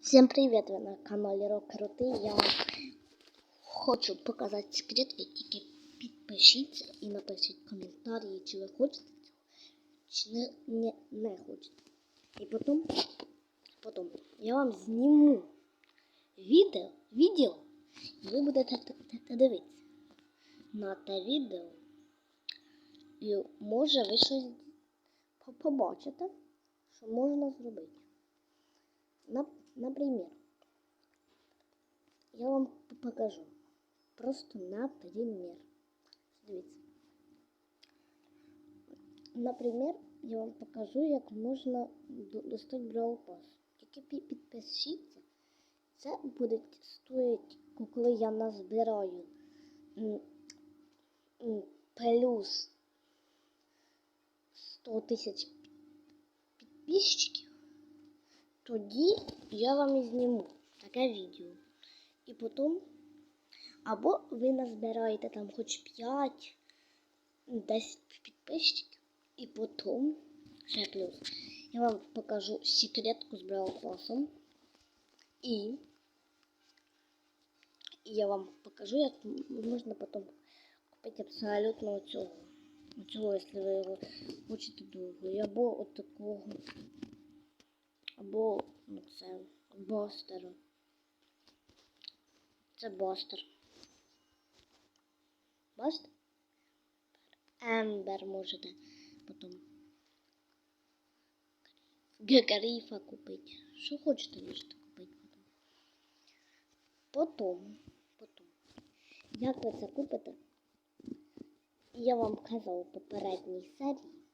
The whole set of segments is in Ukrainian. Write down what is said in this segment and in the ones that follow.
Всем привет! Ви на каналі Рок Крутий. Я хочу показати секрет. Ви тільки підпишіться і напишіть коментарі, чи ви хочете чи не, не, не хочете. І потім, я вам зніму відео, відео і ви будете дивитися на те відео. І може ви щось по- побачите, що можна зробити. На, например, я вам п- покажу. Просто например. Дивіться. Например, я вам покажу, як можна до- достати Brawl Pass. Тільки пі- підпишіться. Це буде стоїть, коли я назбираю м, м, плюс 100 тисяч підписчиків Тоді я вам і зніму таке відео. І потім, або ви назбираєте там хоч 5, 10 підписчиків, і потім, ще плюс, я вам покажу секретку з Brawl Passом. І, я вам покажу, як можна потім купити абсолютно цього. Оцього, якщо ви його хочете довго. Або от такого або ну, це Бостер. Це Бостер. Бостер? Ембер можете потім. Гекаріфа купити. Що хочете, можете купити потім. Потім, потім. Як ви це купите? Я вам казав у попередній серії,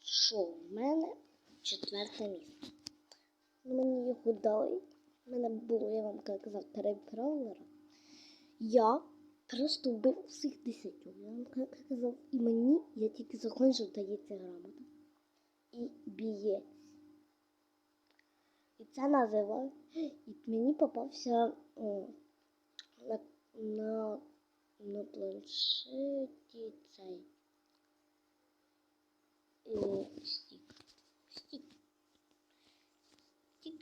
що в мене четверте місце. Мені його дали. У мене було, я вам казав, три. Я просто вбив всіх десятьох. Я вам казав, і мені я тільки закончив, дається грамота. І бієць. І це називає. І мені попався о, на, на, на планшеті цей.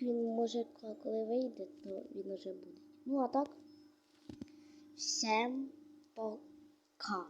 Він може, коли вийде, то він уже буде. Ну а так, всем пока.